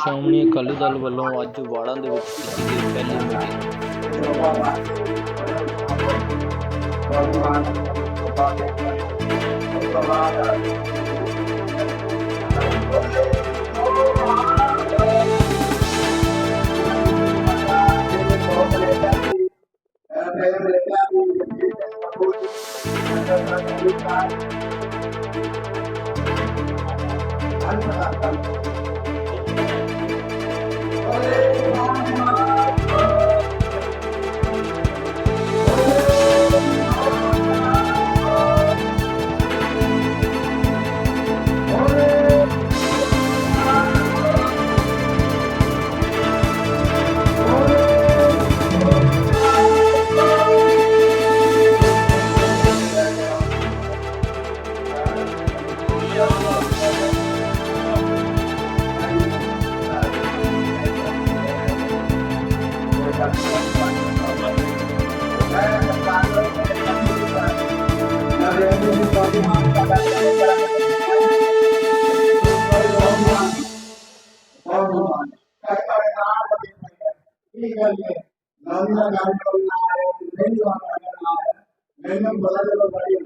ਸ਼੍ਰੋਮਣੀ ਅਕਾਲੀ ਦਲ ਵੱਲੋਂ ਅੱਜ ਵਾੜਾਂ ਦੇ ਵਿੱਚ ਕੀਤੀ ਗਈ ਪਹਿਲੀ ਮੀਟਿੰਗ। ਮੈਨੂੰ ਬੜਾ ਜਿਹਾ ਬੜੀ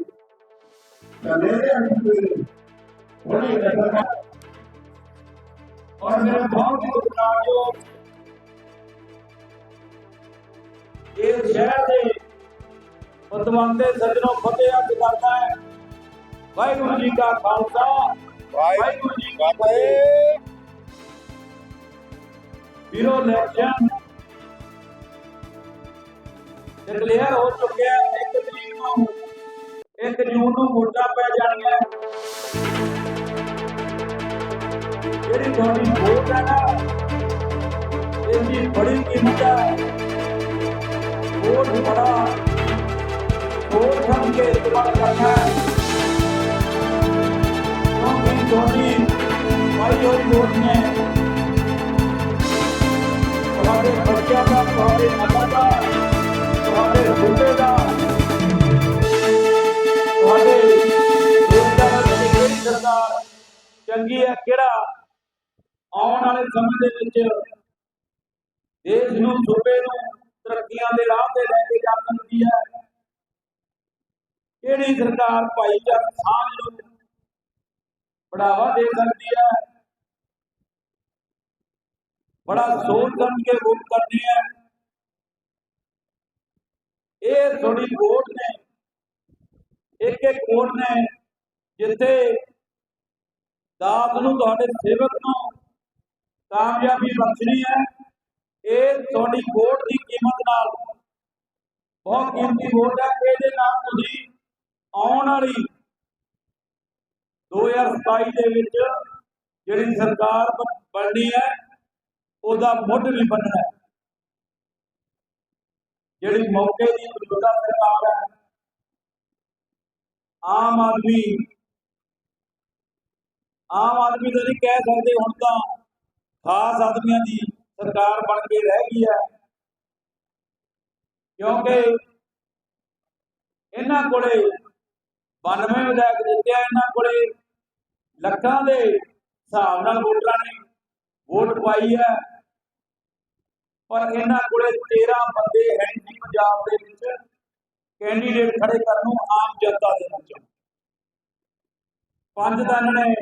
ਮੇਰੇ ਅੰਦਰ ਬੜੀ ਰੱਖਣਾ ਔਰ ਮੇਰੇ ਬਹੁਤ ਹੀ ਵਾਹਿਗੁਰੂ ਜੀ ਕਾ ਖਾਲਸਾ, ਵਾਹਿਗੁਰੂ ਜੀ ਕੀ ਫਤਿਹ। ਵੀਰੋ ਇਲੈਕਸ਼ਨ ਡਿਕਲੇਅਰ ਹੋ ਚੁੱਕਿਆ ਇੱਕ ਤਰੀਕ ਨੂੰ, ਇੱਕ ਜੂਨ ਨੂੰ ਵੋਟਾਂ ਪੈ ਜਾਣੀਆਂ ਜਿਹੜੀ ਤੁਹਾਡੀ ਵੋਟ ਹੈ ਨਾ, ਇਹਦੀ ਬੜੀ ਕੀਮਤ ਹੈ। ਵੋਟ ਬੜਾ ਵੋਟ ਸਮਝ ਕੇ ਇਸਤੇਮਾਲ ਕਰਨਾ ਹੈ। ਕਿਉਂਕਿ ਤੁਹਾਡੀ ਪਾਈ ਨੇ ਤੁਹਾਡੇ ਬੱਚਿਆਂ ਦਾ, ਤੁਹਾਡੇ ਮਾਤਾ ਦਾ, ਤੁਹਾਡੇ ਬੁੱਢੇ ਦਾ, ਤੁਹਾਡੇ ਰਿਸ਼ਤੇਦਾਰਾਂ ਦੀ ਕਿਹੜੀ ਸਰਕਾਰ ਚੰਗੀ ਹੈ ਕਿਹੜਾ? ਆਉਣ ਵਾਲੇ ਸਮੇਂ ਦੇ ਵਿੱਚ ਦੇਸ਼ ਨੂੰ, ਸੂਬੇ ਨੂੰ ਤਰੱਕੀਆਂ ਦੇ ਰਾਹ ਤੇ ਲੈ ਕੇ ਜਾ ਸਕਦੀ ਹੈ। ਕਿਹੜੀ ਸਰਕਾਰ, ਭਾਈਚਾਰਕ ਸਾਂਝ ਨੂੰ ਬੜਾਵਾ ਦੇ ਸਕਦੀ ਹੈ ਬੜਾ ਸੋਚ ਸਮਝ ਕੇ ਵੋਟ ਕਰਨੀ ਹੈ ਇਹ ਥੋੜੀ ਵੋਟ ਨੇ ਇੱਕ ਇੱਕ ਵੋਟ ਨੇ ਜਿੱਥੇ ਦਾਤ ਨੂੰ ਤੁਹਾਡੇ ਸੇਵਕ ਨੂੰ ਕਾਮਯਾਬੀ ਬਖਸ਼ਣੀ ਹੈ ਇਹ ਤੁਹਾਡੀ ਵੋਟ ਦੀ ਕੀਮਤ ਨਾਲ ਬਹੁਤ ਕੀਮਤੀ ਵੋਟ ਹੈ ਇਹਦੇ ਨਾਲ ਤੁਸੀਂ ਆਉਣ ਵਾਲੀ 2027 ਦੇ ਵਿੱਚ ਜਿਹੜੀ ਸਰਕਾਰ ਬਣਨੀ ਹੈ, ਉਹਦਾ ਮੁੱਢ ਵੀ ਬਣਨਾ ਹੈ। ਜਿਹੜੀ ਮੌਕੇ ਦੀ ਮੌਜੂਦਾ ਸਰਕਾਰ ਹੈ, ਆਮ ਆਦਮੀ ਆਮ ਆਦਮੀ ਤਾਂ ਨਹੀਂ ਕਹਿ ਸਕਦੇ ਹੁਣ ਤਾਂ ਖਾਸ ਆਦਮੀਆਂ ਦੀ ਸਰਕਾਰ ਬਣ ਕੇ ਰਹਿ ਗਈ ਹੈ। ਕਿਉਂਕਿ ਇਹਨਾਂ ਕੋਲੇ 92 ਵਿਧਾਇਕ ਦਿੱਤੇ ਆ ਇਹਨਾਂ ਕੋਲੇ ਲੱਖਾਂ ਦੇ ਹਿਸਾਬ ਨਾਲ ਵੋਟਰਾਂ ਨੇ, ਵੋਟ ਪਾਈ ਹੈ। ਪਰ ਇਹਨਾਂ ਕੋਲੇ 13 ਬੰਦੇ ਹੈ ਨਹੀਂ ਪੰਜਾਬ ਦੇ ਵਿੱਚ। ਕੈਂਡੀਡੇਟ ਖੜੇ ਕਰਨ ਨੂੰ ਆਮ ਜਨਤਾ ਦੇ ਵਿੱਚ ਪੰਜ ਤਾਂ ਇਹਨਾਂ ਨੇ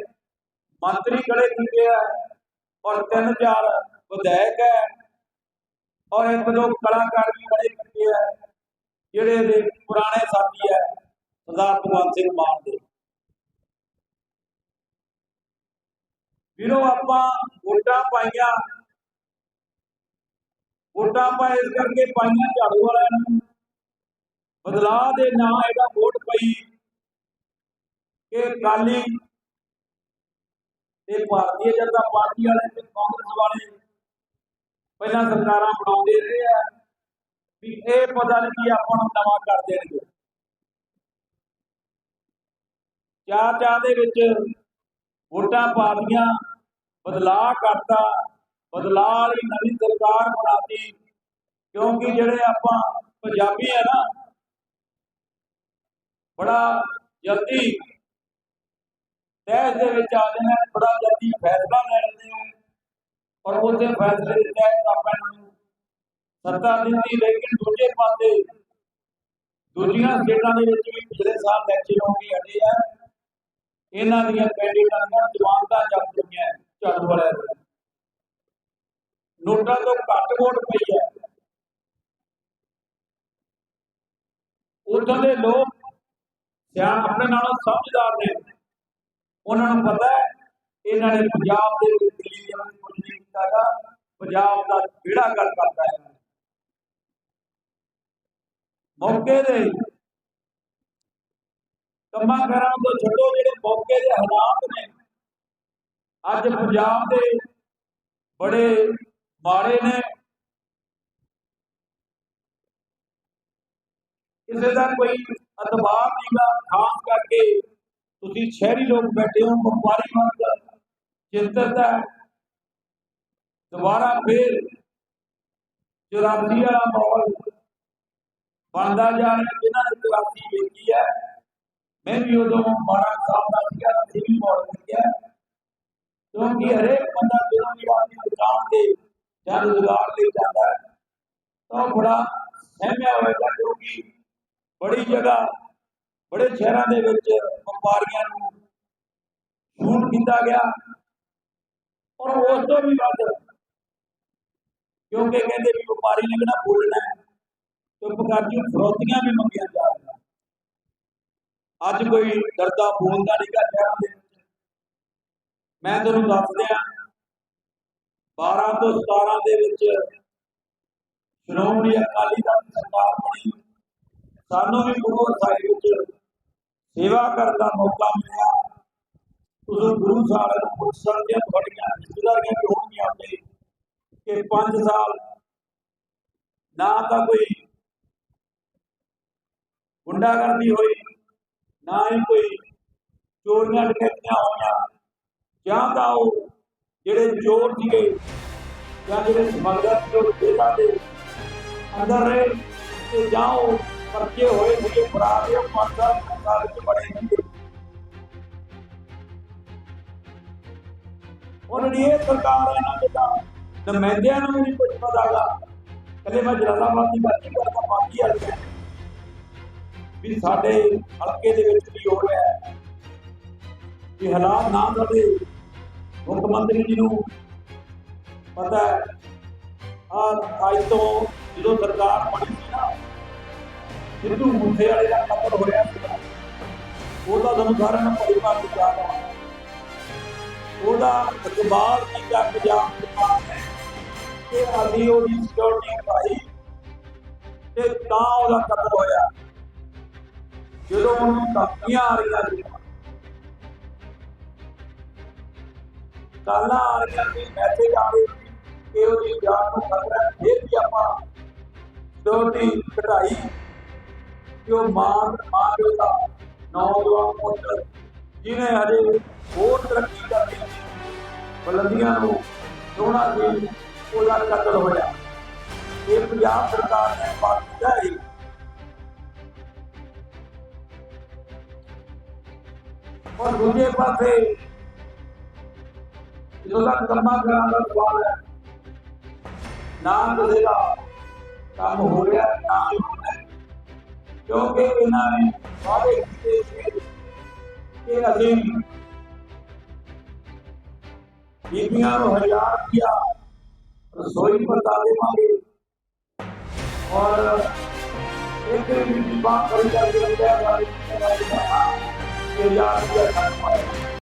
ਮੰਤਰੀ ਖੜੇ ਕੀਤੇ ਆ ਔਰ ਤਿੰਨ ਚਾਰ ਵਿਧਾਇਕ ਹੈ। ਔਰ ਇੱਕ ਦੋ ਕਲਾਕਾਰ ਵੀ ਖੜੇ ਕੀਤੇ ਆ, ਜਿਹੜੇ ਦੇ ਪੁਰਾਣੇ ਸਾਥੀ ਹੈ, ਸਰਦਾਰ ਭਗਵੰਤ ਸਿੰਘ ਮਾਨ ਦੇ। ਵੀਰੋ ਆਪਾਂ ਵੋਟਾਂ ਪਾਈਆਂ। ਵੋਟਾਂ ਆਪਾਂ ਇਸ ਕਰਕੇ ਪਾਈਆਂ ਝਾੜੂ ਵਾਲਿਆਂ ਨੂੰ। ਬਦਲਾਅ ਦੇ ਨਾਂ ਇਹਦਾ ਵੋਟ ਪਈ ਕਿ ਕਾਲੀ ਤੇ ਭਾਰਤੀ ਜਨਤਾ ਪਾਰਟੀ ਵਾਲੇ ਤੇ ਕਾਂਗਰਸ ਵਾਲੇ ਪਹਿਲਾਂ ਸਰਕਾਰਾਂ ਬਣਾਉਂਦੇ ਰਹੇ ਆ ਵੀ ਇਹ ਪਤਾ ਨਹੀਂ ਕੀ ਆਪਾਂ ਨੂੰ ਨਵਾਂ ਕਰ ਦੇਣਗੇ। ਚਾਹ ਚਾਹ ਦੇ ਵਿੱਚ ਵੋਟਾਂ ਪਾ ਲਈਆਂ। ਬਦਲਾਅ ਕਰਤਾ, ਬਦਲਾਅ ਵਾਲੀ ਨਵੀਂ ਸਰਕਾਰ ਬਣਾਤੀ। ਕਿਉਂਕਿ ਜਿਹੜੇ ਆਪਾਂ ਪੰਜਾਬੀ ਆ ਨਾ, ਬੜਾ ਜਲਦੀ ਤਹਿਸ ਦੇ ਵਿੱਚ ਆ ਜਾਂਦੇ ਬੜਾ ਜਲਦੀ ਫੈਸਲਾ ਲੈ ਲੈਂਦੇ ਆ ਔਰ ਉਹਦੇ ਫੈਸਲੇ ਦੇ ਤਹਿਤ ਆਪਾਂ ਨੂੰ ਸੱਤਾ ਦਿੱਤੀ, ਲੇਕਿਨ ਦੂਜੇ ਪਾਸੇ ਦੂਜੀਆਂ ਸਟੇਟਾਂ ਦੇ ਵਿੱਚ ਵੀ ਪਿਛਲੇ ਸਾਲ ਇਲੈਕਸ਼ਨ ਹੋ ਕੇ ਹਟੇ ਆ। ਇਹਨਾਂ ਦੀਆਂ ਕੈਂਡੀਡੇਟਾਂ ਦੀਆਂ ਜ਼ਮਾਨਤਾਂ ਜ਼ਬਤ ਝਾੜੂ ਵਾਲਿਆਂ ਦੀਆਂ ਨੋਟਾਂ ਤੋਂ ਘੱਟ ਵੋਟ ਪਈ ਹੈ। ਉੱਥੋਂ ਦੇ ਲੋਕ ਸਿਆਣ ਆਪਣੇ ਨਾਲੋਂ ਸਮਝਦਾਰ ਨੇ। ਉਹਨਾਂ ਨੂੰ ਪਤਾ ਹੈ, ਇਹਨਾਂ ਨੇ ਪੰਜਾਬ ਦੇ ਵਿੱਚ ਦਿੱਲੀ ਦੇ ਵਿੱਚ ਕੁਝ ਨਹੀਂ ਕੀਤਾਗਾ ਪੰਜਾਬ ਦਾ ਕਿਹੜਾ ਗੱਲ ਕਰਦਾ ਹੈ ਮੌਕੇ ਦੇ ਕੰਮਾਂ ਕਰਾਂ ਤੋਂ ਛੱਡੋ ਜਿਹੜੇ ਮੌਕੇ ਦੇ ਹਾਲਾਤ ਨੇ। ਅੱਜ ਪੰਜਾਬ ਦੇ ਬੜੇ ਮਾੜੇ ਨੇ। ਕਿਸੇ ਦਾ ਕੋਈ ਅਤਬਾਰ ਨਹੀਂਗਾ, ਖਾਸ ਕਰਕੇ ਤੁਸੀਂ ਸ਼ਹਿਰੀ ਲੋਕ ਬੈਠੇ ਹੋ, ਵਪਾਰੀ ਵਰਗ ਚਿੰਤਤ ਹੈ ਦੁਬਾਰਾ ਫੇਰ ਚੁਰਾਸੀ ਵਾਲਾ ਮਾਹੌਲ ਬਣਦਾ ਜਾ ਰਿਹਾ, ਜਿਨ੍ਹਾਂ ਨੇ ਚੁਰਾਸੀ ਵੇਖੀ ਹੈ। ਮੈਂ ਵੀ ਉਦੋਂ 12 ਸਾਲ ਦਾ ਸੀਗਾ, ਅਸੀਂ ਵੀ ਮਾਹੌਲ ਵੇਖਿਆ। ਕਿਉਂਕਿ ਹਰੇਕ ਬੰਦਾ ਜਦੋਂ ਵੀ ਆਪਣੀ ਦੁਕਾਨ ਤੇ ਜਾਂ ਰੁਜ਼ਗਾਰ ਲਈ ਜਾਂਦਾ ਹੈ, ਤਾਂ ਬੜਾ ਸਹਿਮਿਆ ਹੋਏਗਾ ਕਿਉਂਕਿ ਬੜੀ ਜਗ੍ਹਾ, ਬੜੇ ਸ਼ਹਿਰਾਂ ਦੇ ਵਿੱਚ ਵਪਾਰੀਆਂ ਨੂੰ ਛੂਟ ਕੀਤਾ ਗਿਆ। ਔਰ ਉਸ ਤੋਂ ਵੀ ਵੱਧ ਕਿਉਂਕਿ ਕਹਿੰਦੇ ਵੀ ਵਪਾਰੀ ਨੇ ਕਿਹੜਾ ਬੋਲਣਾ ਹੈ, ਚੁੱਪ ਕਰਕੇ ਫਰੋਤੀਆਂ ਵੀ ਮੰਗੀਆਂ ਜਾ ਰਹੀਆਂ। ਅੱਜ ਕੋਈ ਡਰਦਾ ਬੋਲਦਾ ਨਹੀਂਗਾ ਸ਼ਹਿਰਾਂ ਦੇ ਮੈਂ ਤੁਹਾਨੂੰ ਦੱਸ ਦਿਆਂ 12 ਤੋਂ 17 ਦੇ ਵਿੱਚ ਸ਼੍ਰੋਮਣੀ ਅਕਾਲੀ ਦਲ ਦੀ ਸਰਕਾਰ ਬਣੀ। ਸਾਨੂੰ ਵੀ ਗੁਰੂ ਸਾਹਿਬ ਵਿੱਚ ਸੇਵਾ ਕਰਨ ਦਾ ਮੌਕਾ ਮਿਲਿਆ। ਉਦੋਂ ਗੁਰੂ ਸਾਹਿਬ ਨੂੰ ਪੁੱਛਣ ਦੀਆਂ ਤੁਹਾਡੀਆਂ ਰਿਸ਼ਤੇਦਾਰੀਆਂ ਵੀ ਹੋਣਗੀਆਂ ਉੱਤੇ ਕਿ 5 ਸਾਲ ਨਾ ਤਾਂ ਕੋਈ ਗੁੰਡਾਗਰਦੀ ਹੋਈ, ਨਾ ਹੀ ਕੋਈ ਚੋਰੀਆਂ ਡਕੈਤੀਆਂ ਹੋਈਆਂ। ਜਾਂ ਤਾਂ ਉਹ ਜਿਹੜੇ ਚੋਰ ਸੀਗੇ, ਜਾਂ ਜਿਹੜੇ ਸਮਗਲਰ ਸੀ, ਉਹ ਜੇਲ੍ਹਾਂ ਦੇ ਅੰਦਰ ਰਹੇ ਤੇ ਜਾਂ ਉਹ ਪਰਚੇ ਹੋਏ ਸੀਗੇ ਫਰਾਰ ਦੇ ਪੰਜ ਸਾਲ ਸਰਕਾਰ ਵਿੱਚ ਬੜੇ ਸੀਗੇ। ਉਹਨਾਂ ਦੀ ਇਹ ਸਰਕਾਰ ਇਹਨਾਂ ਦੇ ਤਾਂ ਨੁਮਾਇੰਦਿਆਂ ਨੂੰ ਵੀ ਨਹੀਂ ਕੁਝ ਪਤਾਗਾ ਕੱਲੇ ਮੈਂ ਜਲਾਲਾਬਾਦ ਦੀ ਗੱਲ ਕਰਦਾ ਬਾਕੀ ਵਾਲੀਆਂ ਵੀ ਸਾਡੇ ਹਲਕੇ ਦੇ ਵਿੱਚ ਵੀ ਹੋ ਰਿਹਾ ਹੈ ਕਿ ਹਾਲਾਤ ਨਾ ਸਾਡੇ ਮੁੱਖ ਮੰਤਰੀ ਜੀ ਨੂੰ ਪਤਾ ਆ ਅੱਜ ਤੋਂ ਜਦੋਂ ਸਰਕਾਰ ਬਣੀ ਸੀ ਨਾ, ਸਿੱਧੂ ਮੂਸੇ ਵਾਲੇ ਦਾ ਕਤਲ ਹੋਇਆ ਸੀਗਾ। ਉਹਦਾ ਤੁਹਾਨੂੰ ਸਾਰਿਆਂ ਨੂੰ ਪਰਿਵਾਰ ਦੀ ਯਾਦ ਆ। ਉਹਦਾ ਇਕਬਾਲ ਕੀਤਾ ਪੰਜਾਬ ਸਰਕਾਰ ਨੇ ਕਿ ਅਸੀਂ ਉਹਦੀ ਸਿਕਿਉਰਿਟੀ ਪਾਈ ਤੇ ਤਾਂ ਉਹਦਾ ਕਤਲ ਹੋਇਆ। ਜਦੋਂ ਉਹਨੂੰ ਧਮਕੀਆਂ ਆ ਰਹੀਆਂ ਸੀ ਕਾਲਾਂ ਆ ਰਹੀਆਂ ਸੀ ਮੈਸੇਜ ਆ ਰਹੇ ਸੀ। ਕਿ ਉਹਦੀ ਜਾਨ ਨੂੰ ਖਤਰਾ ਫਿਰ ਵੀ ਆਪਾਂ ਸਿਕਿਉਰਿਟੀ ਘਟਾਈ ਕਿ ਮਾਨ ਮਾਨ ਦਾ ਨੌਜਵਾਨ ਪੁੱਤਰ ਜਿਹਨੇ ਹਜੇ ਹੋਰ ਤਰੱਕੀ ਕਰਨੀ ਸੀ ਨੂੰ ਸੋਹਣਾ ਸੀ, ਉਹਦਾ ਕਤਲ ਹੋਇਆ। ਇਹ ਪੰਜਾਬ ਸਰਕਾਰ ਨੇ ਬਾਤ ਕੀਤਾ ਹੈ ਔਰ ਦੂਜੇ ਪਾਸੇ ਜਦੋਂ ਤੱਕ ਕੰਮਾਂ ਕਰਾਂ ਦਾ ਸਵਾਲ ਹੈ ਨਾ ਕਿਸੇ ਦਾ ਕੰਮ ਹੋ ਰਿਹਾ ਨਾ ਹੀ ਹੋਣਾ ਹੈ। ਕਿਉਂਕਿ ਇਹਨਾਂ ਨੇ ਵਾਅਦੇ ਕੀਤੇ ਸੀ ਕਿ ਅਸੀਂ ਬੀਬੀਆਂ ਨੂੰ ਹਜ਼ਾਰ ਰੁਪਇਆ ਰਸੋਈ ਪਤਾ ਦੇਵਾਂਗੇ ਔਰ ਇੱਕ ਵੀ ਬਾਤ ਕਰੀ ਜਾਂਦੀ ਹੈ ਵਾਲੀ ਕਿ ਹਜ਼ਾਰ ਰੁਪਇਆ ਖਰਚ